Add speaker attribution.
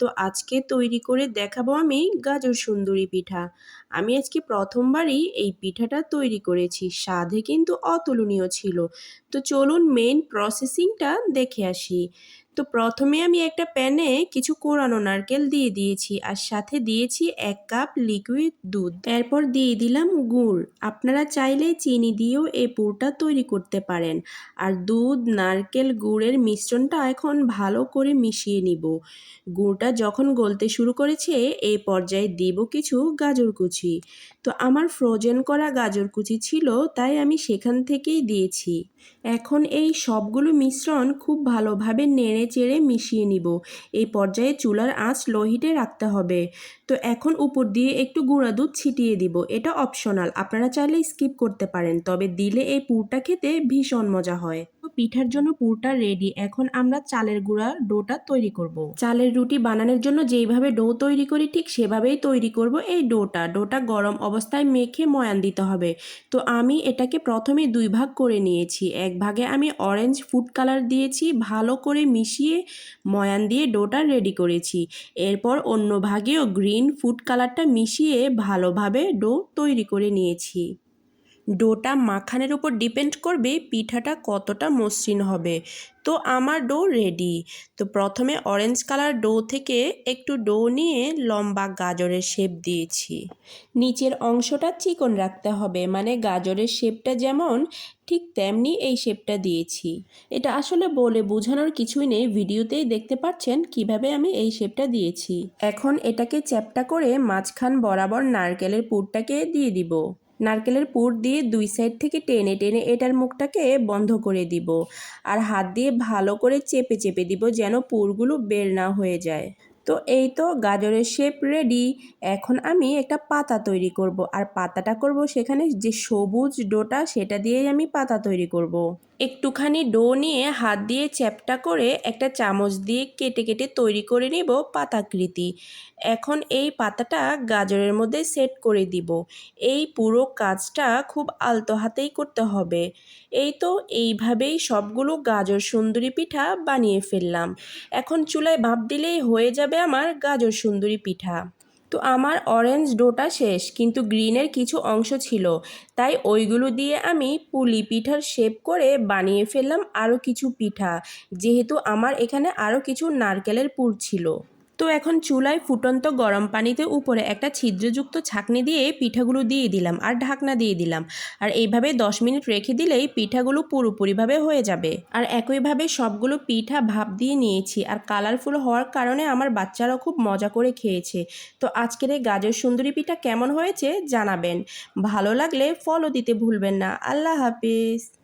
Speaker 1: তো আজকে তৈরি করে দেখাবো আমি গাজর সুন্দরী পিঠা। আমি আজকে প্রথমবারই এই পিঠাটা তৈরি করেছি, স্বাদে কিন্তু অতুলনীয় ছিল। তো চলুন মেন প্রসেসিংটা দেখে আসি। তো প্রথমে আমি একটা প্যানে কিছু কোরানো নারকেল দিয়ে দিয়েছি আর সাথে দিয়েছি এক কাপ লিকুইড দুধ। এরপর দিয়ে দিলাম গুড়। আপনারা চাইলে চিনি দিয়েও এই পুরটা তৈরি করতে পারেন। আর দুধ, নারকেল, গুড়ের মিশ্রণটা এখন ভালো করে মিশিয়ে নিব। গুড়টা যখন গলতে শুরু করেছে, এই পর্যায়ে দিব কিছু গাজর কুচি। তো আমার ফ্রোজেন করা গাজর কুচি ছিল, তাই আমি সেখান থেকেই দিয়েছি। এখন এই সবগুলো মিশ্রণ খুব ভালোভাবে নেড়ে চেড়ে মিশিয়ে নিব। এই পর্যায়ে চুলার আঁচ লোহিটে রাখতে হবে। তো এখন উপর দিয়ে একটু গুঁড়া দুধ ছিটিয়ে দিব। এটা অপশনাল আপনারা চাইলে স্কিপ করতে পারেন, তবে দিলে এই পুরটা খেতে ভীষণ মজা হয়। পিঠার জন্য পুরটা রেডি এখন আমরা চালের গুঁড়া ডোটা তৈরি করব। চালের রুটি বানানোর জন্য যেইভাবে ডো তৈরি করি ঠিক সেভাবেই তৈরি করব এই ডোটা। ডোটা গরম অবস্থায় মেখে ময়ান দিতে হবে। তো আমি এটাকে প্রথমে দুই ভাগ করে নিয়েছি। এক ভাগে আমি অরেঞ্জ ফুড কালার দিয়েছি, ভালো করে মিশিয়ে ময়ান দিয়ে ডোটা রেডি করেছি। এরপর অন্য ভাগেও গ্রিন ফুড কালারটা মিশিয়ে ভালোভাবে ডো তৈরি করে নিয়েছি। ডোটা মাখানের উপর ডিপেন্ড করবে পিঠাটা কতটা মসৃণ হবে। তো আমার ডো রেডি। তো প্রথমে অরেঞ্জ কালার ডো থেকে একটু ডো নিয়ে লম্বা গাজরের শেপ দিয়েছি। নিচের অংশটা চিকন রাখতে হবে মানে গাজরের শেপটা যেমন, ঠিক তেমনি এই শেপটা দিয়েছি। এটা আসলে বলে বোঝানোর কিছুই নেই, ভিডিওতেই দেখতে পাচ্ছেন কীভাবে আমি এই শেপটা দিয়েছি। এখন এটাকে চ্যাপটা করে মাঝখান বরাবর নারকেলের পুরটাকে দিয়ে দিব। নারকেলের পুর দিয়ে দুই সাইড থেকে টেনে টেনে এটার মুখটাকে বন্ধ করে দিব আর হাত দিয়ে ভালো করে চেপে চেপে দিব যেন পুরগুলো বের না হয়ে যায়। তো এই তো গাজরের শেপ রেডি এখন আমি একটা পাতা তৈরি করব। আর পাতাটা করব সেখানে যে সবুজ ডোটা সেটা দিয়েই আমি পাতা তৈরি করব। একটুখানি ডো নিয়ে হাত দিয়ে চ্যাপটা করে একটা চামচ দিয়ে কেটে কেটে তৈরি করে নিব পাতাকৃতি। এখন এই পাতাটা গাজরের মধ্যে সেট করে দিব। এই পুরো কাজটা খুব আলতো হাতেই করতে হবে। এই তো এইভাবেই সবগুলো গাজর সুন্দরী পিঠা বানিয়ে ফেললাম। এখন চুলায় ভাপ দিলেই হয়ে যাবে আমার গাজর সুন্দরী পিঠা। তো আমার অরেঞ্জ ডোটা শেষ, কিন্তু গ্রিনের কিছু অংশ ছিল। তাই ওইগুলো দিয়ে আমি পুলি পিঠার শেপ করে বানিয়ে ফেললাম আরও কিছু পিঠা, যেহেতু আমার এখানে আরও কিছু নারকেলের পুর ছিল। তো এখন চুলায় ফুটন্ত গরম পানিতে উপরে একটা ছিদ্রযুক্ত ছাকনি দিয়ে পিঠাগুলো দিয়ে দিলাম আর ঢাকনা দিয়ে দিলাম। আর এইভাবে দশ মিনিট রেখে দিলেই পিঠাগুলো পুরোপুরিভাবে হয়ে যাবে। আর একইভাবে সবগুলো পিঠা ভাপ দিয়ে নিয়েছি আর কালারফুল হওয়ার কারণে আমার বাচ্চারাও খুব মজা করে খেয়েছে। তো আজকের এই গাজর সুন্দরী পিঠা কেমন হয়েছে জানাবেন। ভালো লাগলে ফলো দিতে ভুলবেন না। আল্লাহ হাফিজ।